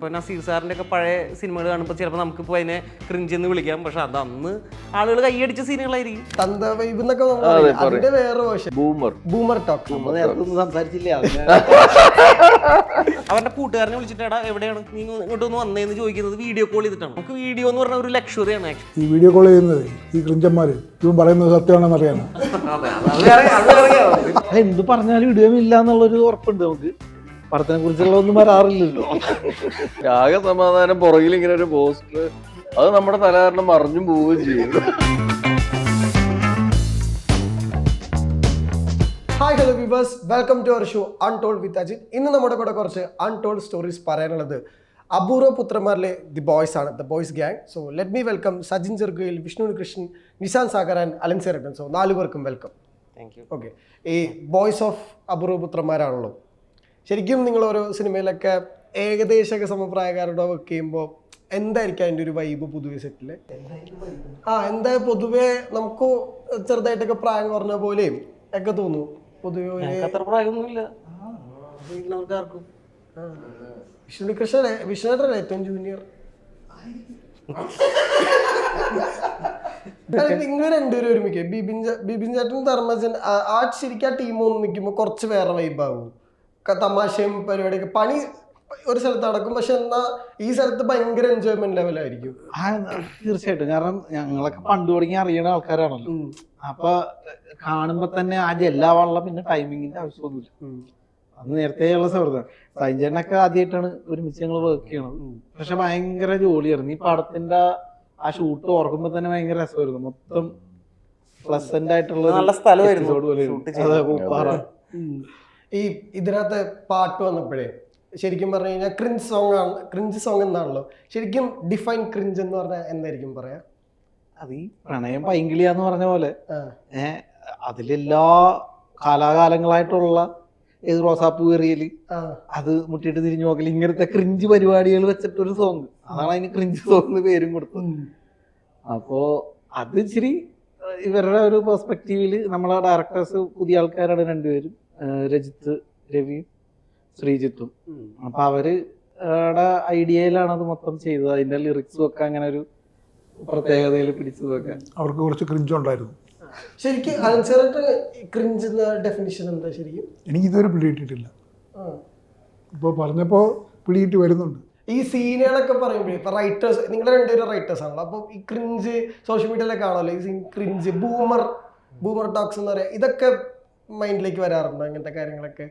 ഇപ്പൊ നസീർ സാറിന്റെ ഒക്കെ പഴയ സിനിമകൾ കാണുമ്പോൾ ചിലപ്പോൾ നമുക്കിപ്പോൾ അതിനെ ക്രിഞ്ച് എന്ന് വിളിക്കാം. പക്ഷെ അത് അന്ന് ആളുകൾ കൈയടിച്ച സീനുകളായിരിക്കും. തന്ത വൈബ് എന്നൊക്കെ നമ്മൾ പറയും. അതിന്റെ വേറെ വേർഷൻ ബൂമർ. ബൂമർ ടോക്ക് നേരത്തെ സംസാരിച്ചില്ല? അവരുടെ കൂട്ടുകാരനെ വിളിച്ചിട്ട് എവിടെയാണ്? നീ ഇങ്ങ് ഇങ്ങോട്ട് ഒന്ന് വന്നേന്ന് ചോദിക്കുന്നത് വീഡിയോ കോൾ ചെയ്തിട്ടാണ്. നമുക്ക് വീഡിയോ എന്ന് പറഞ്ഞ ഒരു ലക്ഷറിയാണ് ഈ വീഡിയോ കോൾ ചെയ്യുന്നത് ഈ ക്രിഞ്ചന്മാർ ഇവൻ പറയുന്നത് സത്യമാണെന്ന് അറിയാനോ എന്ത് പറഞ്ഞാലും ഇടുകയില്ല എന്നുള്ളൊരു ഉറപ്പുണ്ട് നമുക്ക്. പടത്തിനെ കുറിച്ചുള്ള ഒന്നും വരാറില്ലല്ലോ. ആകെ സമാധാനം പുറകിൽ ഇങ്ങനെ ഒരു പോസ്റ്റർ. അത് നമ്മുടെ തലകാരണം മറിഞ്ഞും പോവുകയും ചെയ്യും. Hi hello viewers welcome to our show untold with Ajith ഇന്ന് നമ്മുടെ കൂടെ കുറച്ച് അൺടോൾഡ് സ്റ്റോറീസ് പറയാനുള്ളത് അപൂർവ പുത്രന്മാരിലെ ദി ബോയ്സ് ആണ് the boys gang so let me welcome Sajin Cherukayil Vishnu Krishnan Nishan Sagar and Alan സെരട്ടൻ so നാലു പേർക്കും വെൽക്കം താങ്ക് യു ഓക്കെ ഈ ബോയ്സ് ഓഫ് അപൂർവ പുത്രന്മാരാണല്ലോ. ശരിക്കും നിങ്ങൾ ഓരോ സിനിമയിലൊക്കെ ഏകദേശമൊക്കെ സമപ്രായക്കാരുടെ വർക്ക് ചെയ്യുമ്പോൾ എന്തായിരിക്കും അതിന്റെ ഒരു വൈബ് പൊതുവെ സെറ്റിൽ ആ എന്താ പൊതുവെ നമുക്ക് ചെറുതായിട്ടൊക്കെ പ്രായം കുറഞ്ഞ പോലെയും ഒക്കെ തോന്നുന്നു. പൊതുവെ അത്ര പ്രായമൊന്നുമില്ല. വിഷ്ണു കൃഷ്ണൻ ഏറ്റവും ജൂനിയർ നിങ്ങൾ രണ്ടുപേരും ഒരുമിക്കുക ബിബിൻ ബിബിൻ ചേട്ടൻ ധർമ്മജൻ ആ- ആ ശരിക്കും ആ ടീം ഒന്ന് നിൽക്കുമ്പോൾ കുറച്ച് വേറെ വൈബാകും തമാശയും പരിപാടിയൊക്കെ. പണി ഒരു സ്ഥലത്ത് നടക്കും. പക്ഷെ എന്നാ ഈ സ്ഥലത്ത് ഭയങ്കര എൻജോയ്മെന്റ് ലെവലായിരിക്കും ആ തീർച്ചയായിട്ടും. കാരണം ഞങ്ങളൊക്കെ പണ്ട് തുടങ്ങി അറിയണ ആൾക്കാരാണല്ലോ. അപ്പൊ കാണുമ്പോ തന്നെ ആ വള്ളം പിന്നെ ടൈമിങ്ങിന്റെ ആവശ്യമൊന്നുമില്ല. അത് നേരത്തെയുള്ള സൗഹൃദം സൈൻചേട്ടനൊക്കെ ആദ്യമായിട്ടാണ് ഒരുമിച്ച് ഞങ്ങൾ വർക്ക് ചെയ്യണത്. പക്ഷെ ഭയങ്കര ജോലിയായിരുന്നു. ഈ പടത്തിന്റെ ആ ഷൂട്ട് ഓർക്കുമ്പോ തന്നെ ഭയങ്കര രസമായിരുന്നു. മൊത്തം പ്ലസന്റ് ആയിട്ടുള്ള നല്ല സ്ഥലമായിരുന്നു. ഈ ഇതിനകത്ത് പാട്ട് വന്നപ്പോഴേ ശരിക്കും പറഞ്ഞു കഴിഞ്ഞാൽ ക്രിഞ്ച് സോങ് ആണ് ക്രിഞ്ച് സോങ് എന്നാണല്ലോ. ശരിക്കും ഡിഫൈൻ ക്രിഞ്ച് എന്ന് പറഞ്ഞാൽ എന്തായിരിക്കും പറയാ? അത് ഈ പ്രണയം പൈങ്കിളിയാന്ന് പറഞ്ഞ പോലെ. ഏഹ് അതിലെല്ലാ കാലാകാലങ്ങളായിട്ടുള്ള ഏത് റോസാപ്പ് കയറിയൽ അത് മുട്ടിയിട്ട് തിരിഞ്ഞു നോക്കൽ ഇങ്ങനത്തെ ക്രിഞ്ച് പരിപാടികൾ വെച്ചിട്ടൊരു സോങ് അതാണ് അതിന് ക്രിഞ്ച് സോങ് എന്ന് പേരും കൊടുത്തത്. അപ്പോ അത് ഇച്ചിരി ഇവരുടെ ഒരു പെർസ്പെക്റ്റീവിൽ നമ്മളെ ഡയറക്ടേഴ്സ് പുതിയ ആൾക്കാരാണ് രണ്ടുപേരും. രജിത്ത് രവിയും ശ്രീജിത്തും. അപ്പൊ അവർ ഐഡിയയിലാണ് അത് മൊത്തം ചെയ്തത്. അതിന്റെ ലിറിക്സും ഒക്കെ അങ്ങനെ ഒരു പ്രത്യേകതയിൽ പിടിച്ചു നോക്കാൻ അവർക്ക് കുറച്ച് ക്രിഞ്ച് ഉണ്ടായിരുന്നു. ശരിക്കും അൻസറിന്റെ ക്രിഞ്ച് എന്ന ഡെഫിനിഷൻ എന്താ ശരിക്കും? എനിക്കിതുവരെ പിടിയിട്ടിട്ടില്ല. ഇപ്പോൾ പറഞ്ഞപ്പോൾ പിടിയിട്ട് വരുന്നുണ്ട്. ഈ സീനുകളൊക്കെ പറയുമ്പോഴേ ഇപ്പൊ റൈറ്റേഴ്സ് നിങ്ങൾ രണ്ടുപേരും റൈറ്റേഴ്സ് ആണല്ലോ. അപ്പൊ ഈ ക്രിഞ്ച് സോഷ്യൽ മീഡിയയിലൊക്കെ ആണല്ലോ ഈ scene cringe boomer boomer talks എന്ന് പറയാം. ഇതൊക്കെ മൈൻഡിലേക്ക് വരാറുണ്ട് അങ്ങനത്തെ കാര്യങ്ങളൊക്കെ?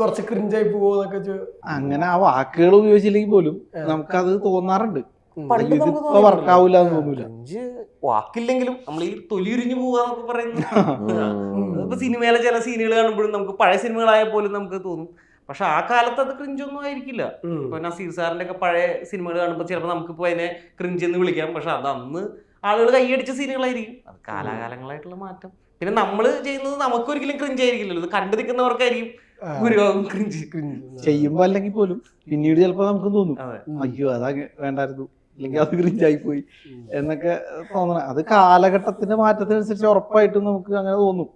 കുറച്ച് ക്രിഞ്ചായി പോവെന്നൊക്കെ അങ്ങനെ ആ വാക്കുകൾ ഉപയോഗിച്ചില്ലെങ്കിൽ പോലും നമുക്കത് തോന്നാറുണ്ട്. എന്ന് തോന്നൂല. വാക്കില്ലെങ്കിലും നമ്മൾ ഈ തൊലിയുരിഞ്ഞു പോവാന്നൊക്കെ പറയുന്നത് ഇപ്പൊ സിനിമയിലെ ചില സീനുകൾ കാണുമ്പോഴും നമുക്ക് പഴയ സിനിമകളായ പോലും നമുക്ക് തോന്നും. പക്ഷെ ആ കാലത്ത് അത് ക്രിഞ്ചൊന്നും ആയിരിക്കില്ല. ഇപ്പൊ നസീർ സാറിന്റെ ഒക്കെ പഴയ സിനിമകൾ കാണുമ്പോൾ ചിലപ്പോൾ നമുക്കിപ്പോ അതിനെ ക്രിഞ്ച് എന്ന് വിളിക്കാം. പക്ഷെ അത് അന്ന് ആളുകൾ കൈയടിച്ച സീനുകളായിരിക്കും അത് കാലാകാലങ്ങളായിട്ടുള്ള മാറ്റം. പിന്നെ നമ്മൾ ചെയ്യുന്നത് നമുക്ക് ഒരിക്കലും ക്രിഞ്ച് ആയിരിക്കില്ലല്ലോ. ഇത് കണ്ടു നിൽക്കുന്നവർക്കായിരിക്കും ഗുരുവാകും ക്രിഞ്ച് ചെയ്യുമ്പോ അല്ലെങ്കിൽ പോലും പിന്നീട് ചിലപ്പോ നമുക്ക് തോന്നും അയ്യോ അതാ വേണ്ടായിരുന്നു. അല്ലെങ്കിൽ അത് ക്രിഞ്ചായി പോയി എന്നൊക്കെ തോന്നണം. അത് കാലഘട്ടത്തിന്റെ മാറ്റത്തിനനുസരിച്ച് ഉറപ്പായിട്ടും നമുക്ക് അങ്ങനെ തോന്നും.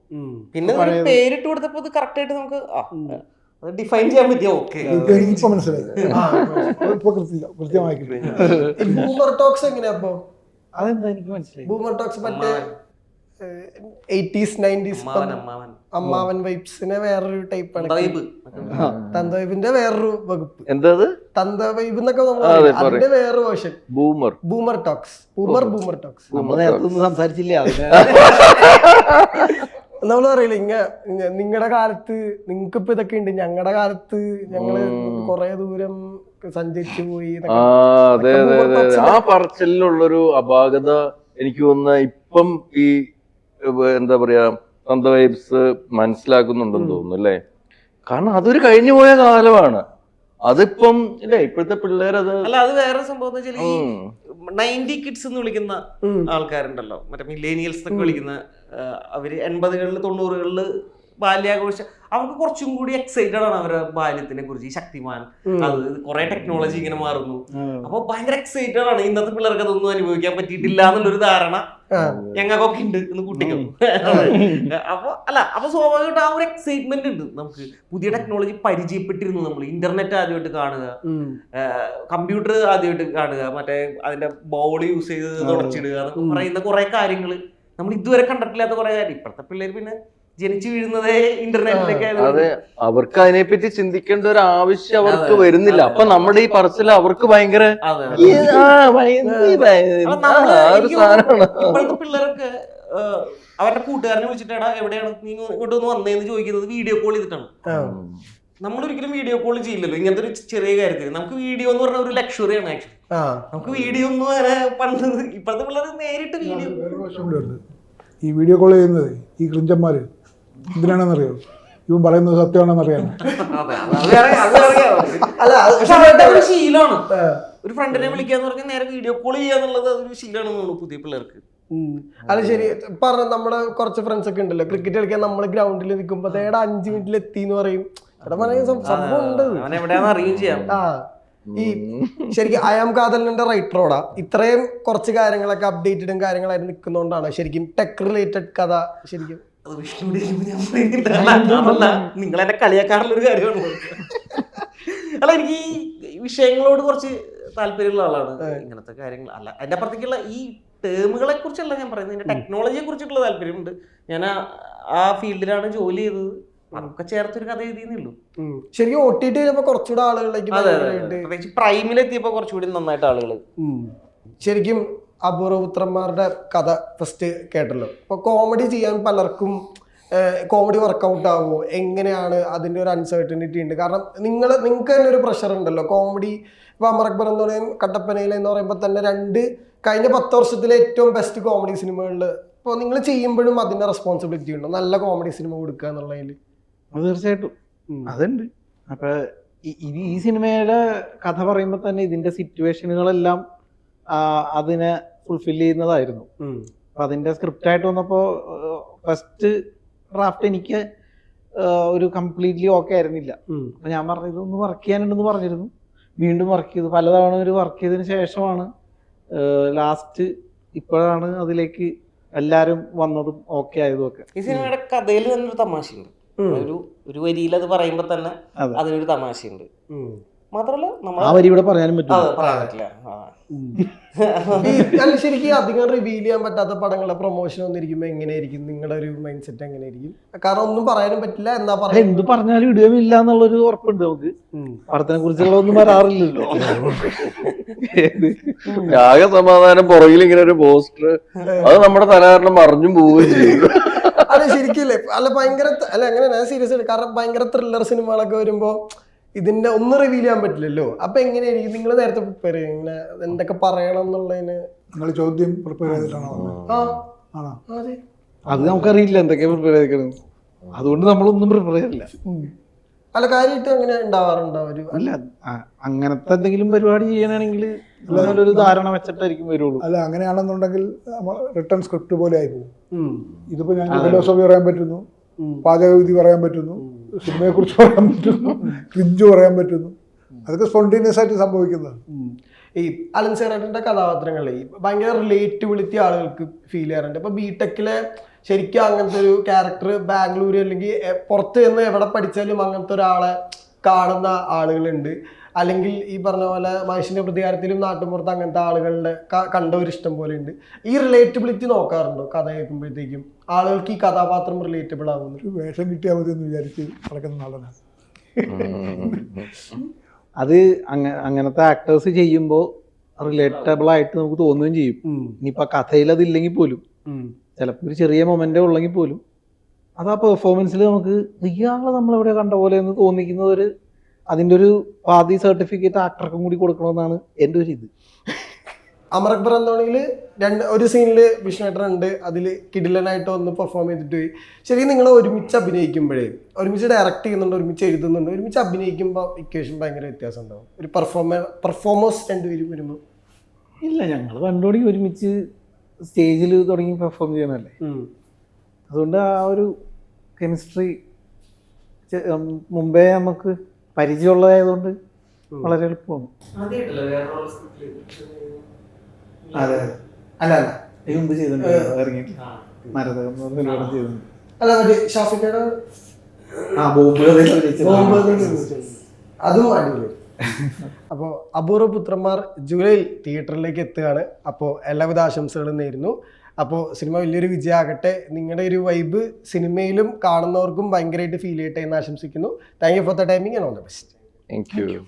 പിന്നെ ഒരു പേരിട്ട് കൊടുത്തപ്പോൾ അത് കറക്റ്റ് ആയിട്ട് നമുക്ക് അത് ഡിഫൈൻ ചെയ്യാൻ പറ്റിയ ഓക്കെ ഇപ്പൊ എനിക്കിപ്പോ മനസ്സിലായി. ബൂമർ ടോക്സ് എങ്ങനെയാ അപ്പൊ അതെന്താ എനിക്ക് മനസ്സിലായി. ബൂമർ ടോക്സ് മറ്റേ എയ്റ്റീസ് നയന്റീസ് അമ്മാവൻ വൈബ്സിനെ വേറൊരു ടൈപ്പാണ് വൈബ് തന്ത വൈബിന്റെ വേറൊരു വകുപ്പ്. എന്താ തന്ത വൈബ് എന്നൊക്കെ നമ്മൾ. അതിന്റെ വേറൊരു version boomer boomer talks boomer boomer talks സംസാരിച്ചില്ല. നമ്മൾ പറയില്ല ഇങ്ങ നിങ്ങളുടെ കാലത്ത് നിങ്ങൾക്ക് ഇപ്പൊ ഇതൊക്കെ ഉണ്ട്. ഞങ്ങളുടെ കാലത്ത് ഞങ്ങൾ കൊറേ ദൂരം സഞ്ചരിച്ചു പോയി ആ പറച്ചിലുള്ളൊരു അപാകത എനിക്ക് തോന്നുന്ന ഇപ്പം ഈ എന്താ പറയാ സ്വന്തം വൈബ്സ് മനസ്സിലാക്കുന്നുണ്ടെന്ന് തോന്നുന്നു അല്ലേ കാരണം അതൊരു കഴിഞ്ഞു പോയ കാലമാണ് അതിപ്പം ഇല്ലേ ഇപ്പോഴത്തെ പിള്ളേരത് അല്ല അത് വേറെ സംഭവം എന്ന് വെച്ചാൽ ഈ. നയന്റി കിഡ്സ് എന്ന് വിളിക്കുന്ന. ആൾക്കാരുണ്ടല്ലോ മറ്റേ മില്ലേനിയൽസ് എന്നൊക്കെ വിളിക്കുന്ന അവർ എൺപതുകളിൽ തൊണ്ണൂറുകളിൽ ബാല്യാഘോഷ അവർക്ക് കുറച്ചും കൂടി എക്സൈറ്റഡ് ആണ് അവരുടെ ബാല്യത്തിനെ കുറിച്ച് ഈ ശക്തിമാൻ. അത് കുറെ ടെക്നോളജി ഇങ്ങനെ മാറുന്നു. അപ്പൊ ഭയങ്കര എക്സൈറ്റഡ് ആണ്. ഇന്നത്തെ പിള്ളേർക്ക് അതൊന്നും അനുഭവിക്കാൻ പറ്റിയിട്ടില്ല എന്നുള്ളൊരു ധാരണ ഞങ്ങൾക്കൊക്കെ ഉണ്ട് എന്ന് കുട്ടിക്കും അപ്പൊ അല്ല അപ്പൊ സ്വാഭാവികമായിട്ട് ആ ഒരു എക്സൈറ്റ്മെന്റ് ഉണ്ട്. നമുക്ക് പുതിയ ടെക്നോളജി പരിചയപ്പെട്ടിരുന്നു നമ്മൾ. ഇന്റർനെറ്റ് ആദ്യമായിട്ട് കാണുക. കമ്പ്യൂട്ടർ ആദ്യമായിട്ട് കാണുക. മറ്റേ അതിന്റെ ബോൾ യൂസ് ചെയ്ത് തുടച്ചിടുക എന്നൊക്കെ. പറയുന്ന കുറെ കാര്യങ്ങൾ നമ്മൾ ഇതുവരെ കണ്ടിട്ടില്ലാത്ത കുറെ കാര്യം. ഇപ്പോഴത്തെ പിള്ളേർ പിന്നെ ജനിച്ചു വീഴുന്നതേ ഇന്റർനെറ്റിലൊക്കെ അതെ. അവർക്ക് അതിനെപ്പറ്റി ചിന്തിക്കേണ്ട ഒരു ആവശ്യം അവർക്ക് വരുന്നില്ല. അപ്പൊ നമ്മുടെ ഈ പറച്ചിൽ അവർക്ക് ഭയങ്കര ഇപ്പോഴത്തെ പിള്ളേർക്ക് അവരുടെ കൂട്ടുകാരനെ വിളിച്ചിട്ടാണ് എവിടെയാണ് നീ ഇങ്ങോട്ട് ഒന്ന് വന്നേന്ന് ചോദിക്കുന്നത് വീഡിയോ കോൾ ചെയ്തിട്ടാണ്. നമ്മളൊരിക്കലും നമ്മൾ ഒരിക്കലും വീഡിയോ കോൾ ചെയ്യില്ലല്ലോ. ഇങ്ങനത്തെ ഒരു ചെറിയ കാര്യത്തിൽ നമുക്ക് വീഡിയോ എന്ന് പറഞ്ഞ ഒരു ലക്ഷറിയാണ് ആക്ച്വലി നമുക്ക് വീഡിയോ ഒന്നും അങ്ങനെ പണ്ട് ഇപ്പോഴത്തെ പിള്ളേർ നേരിട്ട് വീഡിയോ ഈ വീഡിയോ കോൾ ചെയ്യുന്നത് ഈ ക്രിഞ്ചന്മാര്. എന്തിനാണെന്നറിയോ? ഇവൻ പറയുന്നത് സത്യമാണെന്നറിയാം അതെ അത് അറിയാം, അല്ല അത് പക്ഷെ ഒരു ശീലമാണ്. ഒരു ഫ്രണ്ടിനെ വിളിക്കാന്ന് പറഞ്ഞാൽ നേരെ വീഡിയോ കോൾ ചെയ്യാന്നുള്ളത് അതൊരു ശീലമാണെന്ന് തോന്നുന്നു പുതിയ പിള്ളേർക്ക്. അല്ല ശരി പറഞ്ഞ നമ്മുടെ കുറച്ച് ഫ്രണ്ട്സ് ഒക്കെ ഉണ്ടല്ലോ. ക്രിക്കറ്റ് കളിക്കാൻ നമ്മൾ ഗ്രൗണ്ടിൽ നിൽക്കുമ്പോ തേടാ അഞ്ചു മിനിറ്റിൽ എത്തി എന്ന് പറയും. ഈ ശരിക്കും അയാം കാതലിന്റെ റൈറ്ററോടാ ഇത്രയും കുറച്ച് കാര്യങ്ങളൊക്കെ അപ്ഡേറ്റഡും കാര്യങ്ങളായിട്ട് നിൽക്കുന്നതുകൊണ്ടാണ് ശരിക്കും ടെക് റിലേറ്റഡ് കഥ ശരിക്കും അത് വിഷ്ണുവിടെ ഞാൻ പറയുന്നില്ല. നിങ്ങൾ എന്നെ കളിയാക്കാറുള്ള ഒരു കാര്യമാണ്. അല്ല എനിക്ക് ഈ വിഷയങ്ങളോട് കുറച്ച് താല്പര്യമുള്ള ആളാണ്. ഇങ്ങനത്തെ കാര്യങ്ങൾ. അല്ല അതിന്റെ അപ്പുറത്തേക്കുള്ള ഈ ടേമുകളെ കുറിച്ചല്ല ഞാൻ പറയുന്നത്. എന്റെ ടെക്നോളജിയെ കുറിച്ചിട്ടുള്ള താല്പര്യമുണ്ട്. ഞാൻ ആ- ഫീൽഡിലാണ് ജോലി ചെയ്തത്. അതൊക്കെ ചേർത്തൊരു കഥ എഴുതിയെന്നുള്ളൂ ശരിക്കും ഒ ടി കുറച്ചുകൂടെ ആളുകളിലേക്ക് പ്രൈമിലെത്തിയപ്പോ കുറച്ചുകൂടി നന്നായിട്ട് ആളുകൾ ശരിക്കും അപൂർവപുത്രന്മാരുടെ കഥ ഫസ്റ്റ് കേട്ടല്ലോ. അപ്പൊ കോമഡി ചെയ്യാൻ പലർക്കും കോമഡി വർക്കൗട്ട് ആവുമോ എങ്ങനെയാണ് അതിന്റെ ഒരു അൺസർട്ടനിറ്റി ഉണ്ട്? കാരണം നിങ്ങൾ നിങ്ങൾക്ക് തന്നെ ഒരു പ്രഷർ ഉണ്ടല്ലോ. കോമഡി ഇപ്പൊ അമർ അക്ബർ എന്ന് പറയും കട്ടപ്പനയിൽ എന്ന് പറയുമ്പോൾ തന്നെ രണ്ട് കഴിഞ്ഞ പത്ത് വർഷത്തിലെ ഏറ്റവും ബെസ്റ്റ് കോമഡി സിനിമകളിൽ ഇപ്പോൾ നിങ്ങൾ ചെയ്യുമ്പോഴും അതിന്റെ റെസ്പോൺസിബിലിറ്റി ഉണ്ടോ? നല്ല കോമഡി സിനിമ കൊടുക്കുക എന്നുള്ളതിൽ തീർച്ചയായിട്ടും. അതുണ്ട്. അപ്പൊ ഈ- ഈ സിനിമയുടെ കഥ പറയുമ്പോൾ തന്നെ ഇതിന്റെ സിറ്റുവേഷനുകളെല്ലാം അതിനെ ഫുൾഫിൽ ചെയ്യുന്നതായിരുന്നു. അപ്പൊ അതിന്റെ സ്ക്രിപ്റ്റ് ആയിട്ട് വന്നപ്പോ ഫസ്റ്റ് ഡ്രാഫ്റ്റ് എനിക്ക് ഒരു കംപ്ലീറ്റ്ലി ഓക്കെ ആയിരുന്നില്ല. അപ്പൊ ഞാൻ പറഞ്ഞു ഇതൊന്ന് വർക്ക് ചെയ്യാനുണ്ടെന്ന് പറഞ്ഞിരുന്നു. വീണ്ടും വർക്ക് ചെയ്തു. പലതവണ ഒരു വർക്ക് ചെയ്തതിന് ശേഷമാണ് ലാസ്റ്റ് ഇപ്പോഴാണ് അതിലേക്ക് എല്ലാരും വന്നതും ഓക്കെ ആയതും ഒക്കെ. ഈ സിനിമയുടെ കഥയിൽ തന്നെ ഒരു തമാശയുണ്ട്. ഒരു ഒരു വരിയിൽ അത് പറയുമ്പോ തന്നെ അതെ. അതിനൊരു തമാശയുണ്ട്. മാത്രമല്ല നമ്മൾ ആ വരി ഇവിടെ പറയാനും പറ്റും അത് പറയാൻ പറ്റില്ല. ആ. ഈ അല്ല ശരിക്കും അധികം റിവീൽ ചെയ്യാൻ പറ്റാത്ത പടങ്ങളുടെ പ്രൊമോഷൻ വന്നിരിക്കുമ്പോ എങ്ങനെയായിരിക്കും? നിങ്ങളുടെ ഒരു മൈൻഡ് സെറ്റ് എങ്ങനെയായിരിക്കും? കാരണം ഒന്നും പറയാനും പറ്റില്ല എന്താ പറയാ എന്ത് പറഞ്ഞാലും ഇടുകയില്ല എന്നുള്ളൊരു ഉറപ്പുണ്ട് നമുക്ക്. പടത്തിനെ കുറിച്ചുള്ള ഒന്നും പറയാറില്ലല്ലോ ഏത്? ആകെ സമാധാനം പുറകിൽ ഇങ്ങനെ ഒരു പോസ്റ്റർ അത് നമ്മുടെ തലകാരണം മറിഞ്ഞും പോവുകയും ചെയ്യും അല്ല ശരിക്കില്ലേ? അല്ല ഭയങ്കര ത- അല്ല ഞാൻ സീരിയസ് ആണ് കാരണം ഭയങ്കര ത്രില്ലർ സിനിമകളൊക്കെ വരുമ്പോ ഇതിന്റെ ഒന്ന് റിവീൽ ചെയ്യാൻ പറ്റില്ലല്ലോ. അപ്പൊ എങ്ങനെയായിരിക്കും? നിങ്ങൾ നേരത്തെ പ്രിപ്പയർ ചെയ്യും. ഇങ്ങനെ എന്തൊക്കെ പറയണം എന്നുള്ളതിന് നിങ്ങൾ ചോദ്യം പ്രിപ്പയർ ചെയ്തിട്ടാണോ വന്നത്? ആ. ആണോ? അതെ. അത് നമുക്കറിയില്ല എന്തൊക്കെയാ പ്രിപ്പയർ ചെയ്തിരിക്കുന്നത് അതുകൊണ്ട് നമ്മളൊന്നും പ്രിപ്പയർ ചെയ്തില്ല അല്ല കാര്യമായിട്ട് അങ്ങനെ ഉണ്ടാവാറുണ്ടോ ഒരു അല്ല അങ്ങനത്തെ എന്തെങ്കിലും പരിപാടി ചെയ്യാനാണെങ്കിൽ ഒരു ധാരണ വെച്ചിട്ടായിരിക്കും വരുള്ളൂ. അല്ല അങ്ങനെയാണെന്നുണ്ടെങ്കിൽ റിട്ടേൺ സ്ക്രിപ്റ്റ് പോലെ ആയി പോകും. ഇതിപ്പോ ഞാൻ ഫിലോസഫി പറയാൻ പറ്റുന്നു. പാചകവിധി പറയാൻ പറ്റുന്നു. സിനിമയെ കുറിച്ച് പറയാൻ പറ്റുന്നു ക്രിഞ്ച് പറയാൻ പറ്റുന്നു. അതൊക്കെ സ്പോണ്ടേനിയസ് ആയിട്ട് സംഭവിക്കുന്നത് ഈ അലൻ സേറേട്ടന്റെ കഥാപാത്രങ്ങളെ ഭയങ്കര റിലേറ്റബിലിറ്റി ആളുകൾക്ക് ഫീൽ ചെയ്യാറുണ്ട്. ഇപ്പൊ ബിടെക്കിലെ ശരിക്കും അങ്ങനത്തെ ഒരു ക്യാരക്ടർ ബാംഗ്ലൂർ അല്ലെങ്കിൽ പുറത്ത് നിന്ന് എവിടെ പഠിച്ചാലും അങ്ങനത്തെ ഒരാളെ കാണുന്ന ആളുകളുണ്ട്. അല്ലെങ്കിൽ ഈ പറഞ്ഞ പോലെ മനുഷ്യന്റെ പ്രതികാരത്തിലും നാട്ടുമ്പുറത്ത് അങ്ങനത്തെ ആളുകളുടെ കണ്ടവരിഷ്ടം കണ്ട ഒരു ഇഷ്ടം പോലെ ഉണ്ട്. ഈ റിലേറ്റബിലിറ്റി നോക്കാറുണ്ടോ? കഥ കേൾക്കുമ്പോഴത്തേക്കും ആളുകൾക്ക് ഈ കഥാപാത്രം റിലേറ്റബിൾ ആകുന്നു ഒരു വേഷം കിട്ടിയാൽ മതി എന്ന് വിചാരിച്ച് നടക്കുന്ന നാളാണ് അത് അങ്ങ അങ്ങനത്തെ ആക്ടേഴ്സ് ചെയ്യുമ്പോൾ റിലേറ്റബിൾ ആയിട്ട് നമുക്ക് തോന്നുകയും ചെയ്യും. ഇനിയിപ്പോ കഥയിൽ അതില്ലെങ്കിൽ പോലും. ചിലപ്പോൾ ഒരു ചെറിയ മൊമെന്റേ ഉള്ളെങ്കിൽ പോലും. അത് ആ പെർഫോമൻസിൽ നമുക്ക് ഇയാളെ നമ്മളെവിടെ കണ്ട പോലെ എന്ന് തോന്നിക്കുന്ന ഒരു അതിന്റെ ഒരു പാതി സർട്ടിഫിക്കറ്റ് ആക്ടർക്കും കൂടി കൊടുക്കണമെന്നാണ് എന്റെ ഒരു ഇത്. അമർ അക്ബർ എന്താണെങ്കിൽ രണ്ട് ഒരു സീനിൽ വിഷ്ണേട്ടൻ ഉണ്ട് അതിൽ കിടിലനായിട്ട് ഒന്ന് പെർഫോം ചെയ്തിട്ട് പോയി. ശരിക്കും നിങ്ങൾ ഒരുമിച്ച് അഭിനയിക്കുമ്പോഴേ ഒരുമിച്ച് ഡയറക്റ്റ് ചെയ്യുന്നുണ്ട് ഒരുമിച്ച് എഴുതുന്നുണ്ട് ഒരുമിച്ച് അഭിനയിക്കുമ്പോൾ ഇക്വേഷൻ ഭയങ്കര വ്യത്യാസം ഉണ്ടാവും ഒരു പെർഫോമ പെർഫോമേഴ്സ് രണ്ടുപേരും വരുമ്പോൾ ഇല്ല ഞങ്ങൾ പണ്ടോടി ഒരുമിച്ച് സ്റ്റേജിൽ തുടങ്ങി പെർഫോം ചെയ്യണല്ലേ അതുകൊണ്ട് ആ ഒരു കെമിസ്ട്രി മുമ്പേ നമുക്ക് പരിചയമുള്ളതായതുകൊണ്ട് വളരെ എളുപ്പമാണ്. അതെ അല്ല അല്ല. മുമ്പ് ചെയ്തിട്ടുണ്ട്. ഇറങ്ങിയിട്ട് മരതകം എന്ന് പറഞ്ഞ പരിപാടി ചെയ്തിട്ടുണ്ട്. അല്ല മറ്റേ ഷാഫിക്കയുടെ ആ ബോംബ്. അതും അടിപൊളി. അപ്പോൾ അപൂർവ പുത്രന്മാർ ജൂലൈയിൽ തിയേറ്ററിലേക്ക് എത്തുകയാണ്. അപ്പോൾ എല്ലാവിധ ആശംസകളും നേരുന്നു. അപ്പോൾ സിനിമ വലിയൊരു വിജയമാകട്ടെ. നിങ്ങളുടെ ഒരു വൈബ് സിനിമയിലും കാണുന്നവർക്കും ഭയങ്കരമായിട്ട് ഫീൽ ചെയ്യട്ടെ എന്ന് ആശംസിക്കുന്നു. Thank you for the timing and all the best thank you